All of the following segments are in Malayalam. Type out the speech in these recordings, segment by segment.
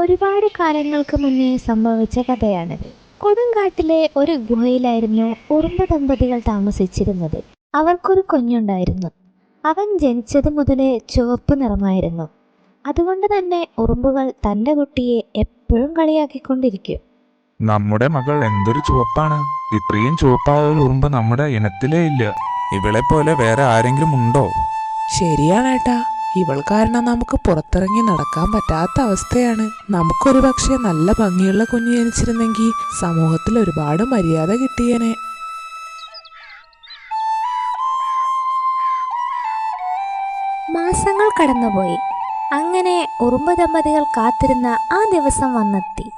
ഒരുപാട് കാലങ്ങൾക്ക് മുന്നേ സംഭവിച്ച കഥയാണിത് കൊടുങ്കാട്ടിലെ ഒരു ഗുഹയിലായിരുന്നു ഉറുമ്പ് ദമ്പതികൾ താമസിച്ചിരുന്നത്. അവർക്കൊരു കുഞ്ഞുണ്ടായിരുന്നു. അവൻ ജനിച്ചത് മുതലേ ചുവപ്പ് നിറമായിരുന്നു. അതുകൊണ്ട് തന്നെ ഉറുമ്പുകൾ തന്റെ കുട്ടിയെ എപ്പോഴും കളിയാക്കിക്കൊണ്ടിരിക്കും. നമ്മുടെ മകൾ എന്തൊരു ചുവപ്പാണ്. ഇത്രയും ചുവപ്പായ ഒരു ഉറുമ്പ് നമ്മുടെ ഇനത്തിലേ ഇല്ല. ഇവളെ പോലെ വേറെ ആരെങ്കിലും ഉണ്ടോ? ശരിയാണേട്ടാ ഇവൾ കാരണം നമുക്ക് പുറത്തിറങ്ങി നടക്കാൻ പറ്റാത്ത അവസ്ഥയാണ്. നമുക്കൊരു പക്ഷേ നല്ല ഭംഗിയുള്ള കുഞ്ഞ് ജനിച്ചിരുന്നെങ്കിൽ സമൂഹത്തിൽ ഒരുപാട് മര്യാദ കിട്ടിയേനെ. മാസങ്ങൾ കടന്നുപോയി. അങ്ങനെ ഉറുമ്പ് ദമ്പതികൾ കാത്തിരുന്ന ആ ദിവസം വന്നെത്തി.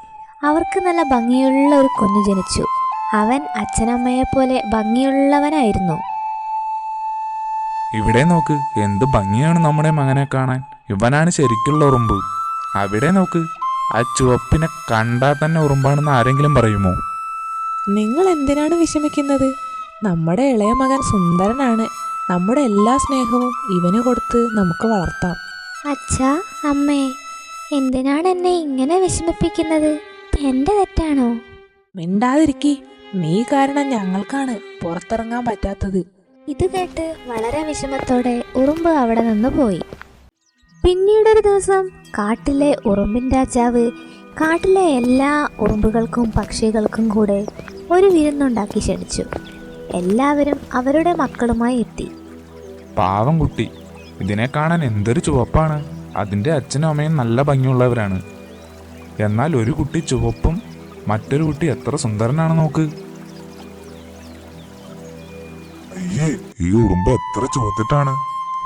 അവർക്ക് നല്ല ഭംഗിയുള്ള ഒരു കുഞ്ഞു ജനിച്ചു. അവൻ അച്ഛനമ്മയെ പോലെ ഭംഗിയുള്ളവനായിരുന്നു. ഇവിടെ നോക്ക് എന്ത് ഭംഗിയാണ് നമ്മുടെ മകനെ കാണാൻ. ഇവനാണ് ശരിക്കുള്ള ഉറുമ്പ്. അവിടെ നോക്ക് ആ ചുവപ്പിനെ കണ്ടാൽ തന്നെ ഉറുമ്പാണെന്ന് ആരെങ്കിലും പറയുമോ? നിങ്ങൾ എന്തിനാണ് വിഷമിക്കുന്നത്? നമ്മുടെ ഇളയ മകൻ സുന്ദരനാണ്. നമ്മുടെ എല്ലാ സ്നേഹവും ഇവന് കൊടുത്ത് നമുക്ക് വളർത്താം. അച്ഛാ അമ്മേ എന്തിനാണ് എന്നെ ഇങ്ങനെ വിഷമിപ്പിക്കുന്നത്? എന്റെ തെറ്റാണോ? മിണ്ടാതിരിക്കി. നീ കാരണം ഞങ്ങൾക്കാണ് പുറത്തിറങ്ങാൻ പറ്റാത്തത്. ഇത് കേട്ട് വളരെ വിഷമത്തോടെ ഉറുമ്പ് അവിടെ നിന്ന് പോയി. പിന്നീടൊരു ദിവസം കാട്ടിലെ ഉറുമ്പിൻ രാജാവ് കാട്ടിലെ എല്ലാ ഉറുമ്പുകൾക്കും പക്ഷികൾക്കും കൂടെ ഒരു വിരുന്നുണ്ടാക്കി ക്ഷണിച്ചു. എല്ലാവരും അവരുടെ മക്കളുമായി എത്തി. പാവം കുട്ടി ഇതിനെ കാണാൻ എന്തൊരു ചുവപ്പാണ്. അതിന്റെ അച്ഛനും അമ്മയും നല്ല ഭംഗിയുള്ളവരാണ്. എന്നാൽ ഒരു കുട്ടി ചുവപ്പും മറ്റൊരു കുട്ടി എത്ര സുന്ദരനാണ് നോക്ക്. ഈ ഉറുമ്പ് എത്ര ചുവത്തിട്ടാണ്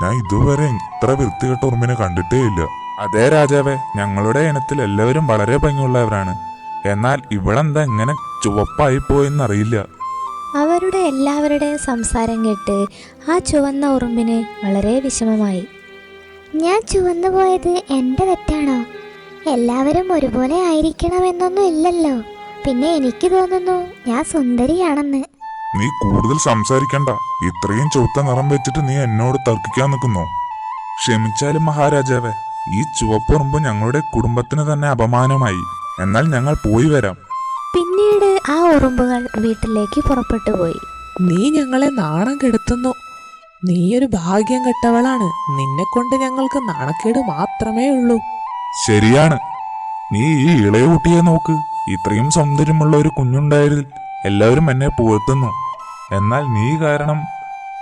ഞാൻ ഇതുവരെ ഇത്ര വൃത്തികെട്ട ഉറുമ്പിനെ കണ്ടിട്ടേ ഇല്ല. അതേ രാജാവേ ഞങ്ങളുടെ ഇനത്തിൽ എല്ലാവരും വളരെ ഭംഗിയുള്ളവരാണ്. എന്നാൽ ഇവളെന്താ ഇങ്ങനെ ചുവപ്പായി പോയെന്നറിയില്ല. അവരുടെ എല്ലാവരുടെയും സംസാരം കേട്ട് ആ ചുവന്ന ഉറുമ്പിന് വളരെ വിഷമമായി. ഞാൻ ചുവന്നു പോയത് എന്റെ തെറ്റാണോ? എല്ലാവരും ഒരുപോലെ ആയിരിക്കണമെന്നൊന്നും ഇല്ലല്ലോ. പിന്നെ എനിക്ക് തോന്നുന്നു ഞാൻ സുന്ദരിയാണെന്ന്. നീ കൂടുതൽ സംസാരിക്കണ്ട. ഇത്രയും ചുവത്ത നിറം വെച്ചിട്ട് നീ എന്നോട് തർക്കിക്കാൻ നിൽക്കുന്നു. ക്ഷമിച്ചാലും മഹാരാജാവേ ഈ ചുവപ്പുറുമ്പ് ഞങ്ങളുടെ കുടുംബത്തിന് തന്നെ അപമാനമായി. എന്നാൽ ഞങ്ങൾ പോയി വരാം. പിന്നീട് ആ ഉറുമ്പുകൾ വീട്ടിലേക്ക് പുറപ്പെട്ടു പോയി. നീ ഞങ്ങളെ നാണം കെടുത്തുന്നു. നീ ഒരു ഭാഗ്യം കെട്ടവളാണ്. നിന്നെ കൊണ്ട് ഞങ്ങൾക്ക് നാണക്കേട് മാത്രമേ ഉള്ളൂ. ശരിയാണ്. നീ ഈ ഇളയ കുട്ടിയെ നോക്ക്. ഇത്രയും സൗന്ദര്യമുള്ള ഒരു കുഞ്ഞുണ്ടായതിൽ എല്ലാവരും എന്നെ പുകഴ്ത്തുന്നു. എന്നാൽ നീ കാരണം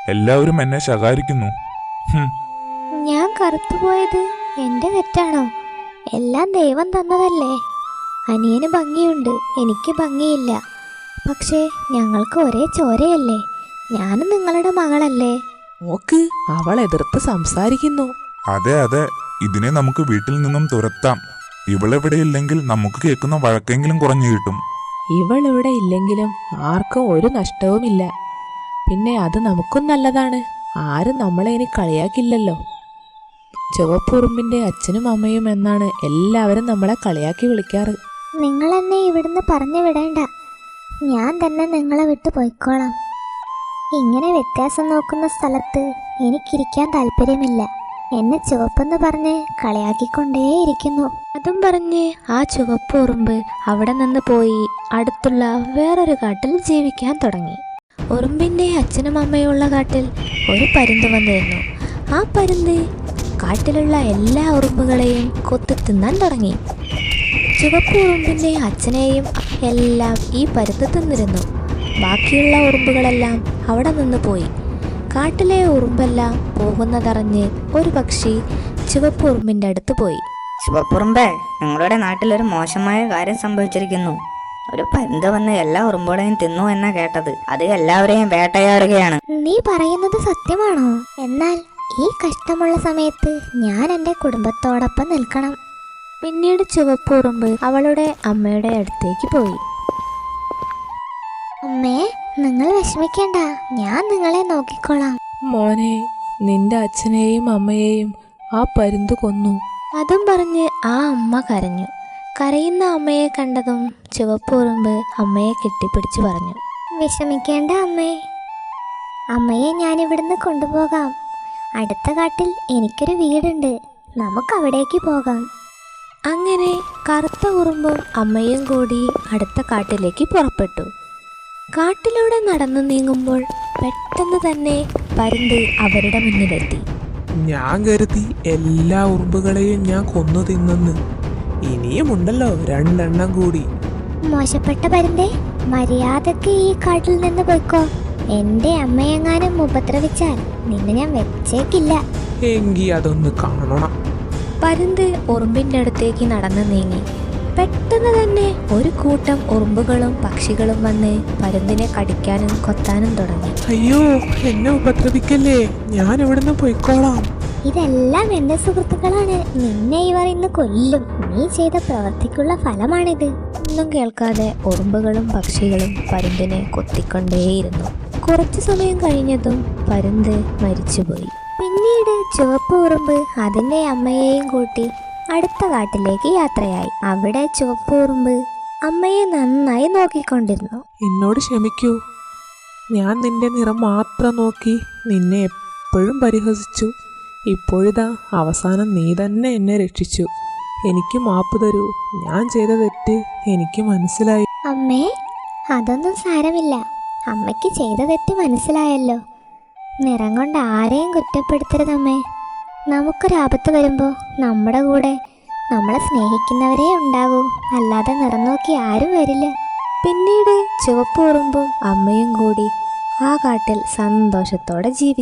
എല്ലാവരും എന്നെ ശകാരിക്കുന്നു. ഞാൻ കറുത്തുപോയത് എന്റെ തെറ്റാണോ? എല്ലാം ദൈവം തന്നതല്ലേ? അനിയന് ഭംഗിയുണ്ട് എനിക്ക് ഭംഗിയില്ല. പക്ഷേ ഞങ്ങൾക്ക് ഒരേ ചോരയല്ലേ? ഞാനും നിങ്ങളുടെ മകളല്ലേ? നോക്ക് അവൾ എതിർത്ത് സംസാരിക്കുന്നു. അതെ അതെ. ഇതിനെ നമുക്ക് വീട്ടിൽ നിന്നും തുരത്താം. ഇവളെവിടെ ഇല്ലെങ്കിൽ നമുക്ക് കേൾക്കുന്ന വഴക്കെങ്കിലും കുറഞ്ഞു കിട്ടും. ഇവൾ ഇവിടെ ഇല്ലെങ്കിലും ആർക്കും ഒരു നഷ്ടവുമില്ല. പിന്നെ അത് നമുക്കും നല്ലതാണ്. ആരും നമ്മളെ ഇനി കളിയാക്കില്ലല്ലോ. ചുവപ്പുറുമ്പിന്റെ അച്ഛനും അമ്മയും എന്നാണ് എല്ലാവരും നമ്മളെ കളിയാക്കി വിളിക്കാറ്. നിങ്ങൾ എന്നെ ഇവിടുന്ന് പറഞ്ഞു വിടേണ്ട. ഞാൻ തന്നെ നിങ്ങളെ വിട്ട് പോയിക്കോളാം. ഇങ്ങനെ വ്യത്യാസം നോക്കുന്ന സ്ഥലത്ത് എനിക്കിരിക്കാൻ താല്പര്യമില്ല. എന്നെ ചുവപ്പെന്ന് പറഞ്ഞ് കളിയാക്കിക്കൊണ്ടേയിരിക്കുന്നു. അതും പറഞ്ഞ് ആ ചുവപ്പ് ഉറുമ്പ് അവിടെ നിന്ന് പോയി അടുത്തുള്ള വേറൊരു കാട്ടിൽ ജീവിക്കാൻ തുടങ്ങി. ഉറുമ്പിന്റെ അച്ഛനും അമ്മയുള്ള കാട്ടിൽ ഒരു പരുന്ത് വന്നിരുന്നു. ആ പരുന്ത് കാട്ടിലുള്ള എല്ലാ ഉറുമ്പുകളെയും കൊത്തി തിന്നാൻ തുടങ്ങി. ചുവപ്പ് ഉറുമ്പിന്റെ അച്ഛനെയും എല്ലാം ഈ പരുത്ത് തിന്നിരുന്നു. ബാക്കിയുള്ള ഉറുമ്പുകളെല്ലാം അവിടെ നിന്ന് പോയി. കാട്ടിലെ ഉറുമ്പെല്ലാം പോകുന്നതറിഞ്ഞ് ഒരു പക്ഷി ചുവപ്പ് ഉറുമ്പിന്റെ അടുത്ത് പോയി. ചുവപ്പുറുമ്പേ നിങ്ങളുടെ നാട്ടിൽ ഒരു മോശമായ കാര്യം സംഭവിച്ചിരിക്കുന്നു. ഒരു പരുന്ത വന്ന് എല്ലാ ഉറുമ്പുകളെയും തിന്നു എന്നാ കേട്ടത്. അത് എല്ലാവരെയും വേട്ടയാറുകയാണ്. നീ പറയുന്നത് സത്യമാണോ? എന്നാൽ ഈ കഷ്ടമുള്ള സമയത്ത് ഞാൻ എന്റെ കുടുംബത്തോടൊപ്പം നിൽക്കണം. പിന്നീട് ചുവപ്പ് ഉറുമ്പ് അവളുടെ അമ്മയുടെ അടുത്തേക്ക് പോയി. അമ്മേ നിങ്ങൾ വിഷമിക്കേണ്ട. ഞാൻ നിങ്ങളെ നോക്കിക്കോളാം. മോനെ നിന്റെ അച്ഛനെയും അമ്മയെയും ആ പരുന്ത് കൊന്നു. അതും പറഞ്ഞ് ആ അമ്മ കരഞ്ഞു. കരയുന്ന അമ്മയെ കണ്ടതും ചുവപ്പ് ഉറുമ്പ് അമ്മയെ കെട്ടിപ്പിടിച്ചു പറഞ്ഞു. വിഷമിക്കേണ്ട അമ്മേ. അമ്മയെ ഞാൻ ഇവിടുന്ന് കൊണ്ടുപോകാം. അടുത്ത കാട്ടിൽ എനിക്കൊരു വീടുണ്ട്. നമുക്ക് അവിടേക്ക് പോകാം. അങ്ങനെ കറുത്ത ഉറുമ്പും അമ്മയും കൂടി അടുത്ത കാട്ടിലേക്ക് പുറപ്പെട്ടു. കാട്ടിലൂടെ നടന്നു നീങ്ങുമ്പോൾ പെട്ടെന്ന് തന്നെ പരുന്ത് അവരുടെ മുന്നിലെത്തി. ഞാൻ കരുതി എല്ലാ ഉറുമ്പുകളെയും ഞാൻ കൊന്നു തിന്നെന്ന്. ഇനിയുമുണ്ടല്ലോ രണ്ടെണ്ണം കൂടി. മോശപ്പെട്ട പരുന്തേ മര്യാദയ്ക്ക് ഈ കാട്ടിൽ നിന്ന് പോയിക്കോ. എന്റെ അമ്മയെങ്ങാനും ഉപദ്രവിച്ചാൽ നിന്നെ ഞാൻ വെച്ചേക്കില്ല. എങ്കി അതൊന്ന് കാണണം. പരുന്ത് ഉറുമ്പിന്റെ അടുത്തേക്ക് നടന്നു നീങ്ങി. പെട്ടെന്ന് തന്നെ ഒരു കൂട്ടം ഉറുമ്പുകളും പക്ഷികളും വന്ന് പരുന്തിനെ കടിക്കാനും കൊത്താനും തുടങ്ങി. അയ്യോ എന്നെ ഉപദ്രവിക്കല്ലേ? ഞാൻ ഇവിടുന്ന് പോയിക്കോളാം? ഇതെല്ലാം എന്റെ സുഹൃത്തുക്കളാണ്. നിന്നെ ഇവർ ഇന്ന് കൊല്ലും. നീ ചെയ്ത പ്രവർത്തിക്കുള്ള ഫലമാണിത്. ഒന്നും കേൾക്കാതെ ഉറുമ്പുകളും പക്ഷികളും പരുന്തിനെ കൊത്തിക്കൊണ്ടേയിരുന്നു. കുറച്ചു സമയം കഴിഞ്ഞതും പരുന്ത് മരിച്ചുപോയി. പിന്നീട് ചുവപ്പ് ഉറുമ്പ് അതിന്റെ അമ്മയെയും കൂട്ടി അടുത്ത കാട്ടിലേക്ക് യാത്രയായി. അവിടെ ചുവപ്പ് ഉറുമ്പ് അമ്മയെ നന്നായി നോക്കിക്കൊണ്ടിരുന്നു. എന്നോട് ക്ഷമിക്കൂ. ഞാൻ നിന്റെ നിറം മാത്രം നോക്കി നിന്നെ എപ്പോഴും പരിഹസിച്ചു. ഇപ്പോഴിതാ അവസാനം നീ തന്നെ എന്നെ രക്ഷിച്ചു. എനിക്ക് മാപ്പ് തരൂ. ഞാൻ ചെയ്ത തെറ്റ് എനിക്ക് മനസ്സിലായി. അമ്മേ അതൊന്നും സാരമില്ല. അമ്മയ്ക്ക് ചെയ്ത തെറ്റ് മനസ്സിലായല്ലോ. നിറം കൊണ്ട് ആരെയും കുറ്റപ്പെടുത്തരുതമ്മേ. നമുക്കൊരാപത്ത് വരുമ്പോൾ നമ്മുടെ കൂടെ നമ്മളെ സ്നേഹിക്കുന്നവരേ ഉണ്ടാകൂ. അല്ലാതെ നിറം നോക്കി ആരും വരില്ല. പിന്നീട് ചുവപ്പ് ഉറുമ്പും അമ്മയും കൂടി ആ കാട്ടിൽ സന്തോഷത്തോടെ ജീവിച്ചു.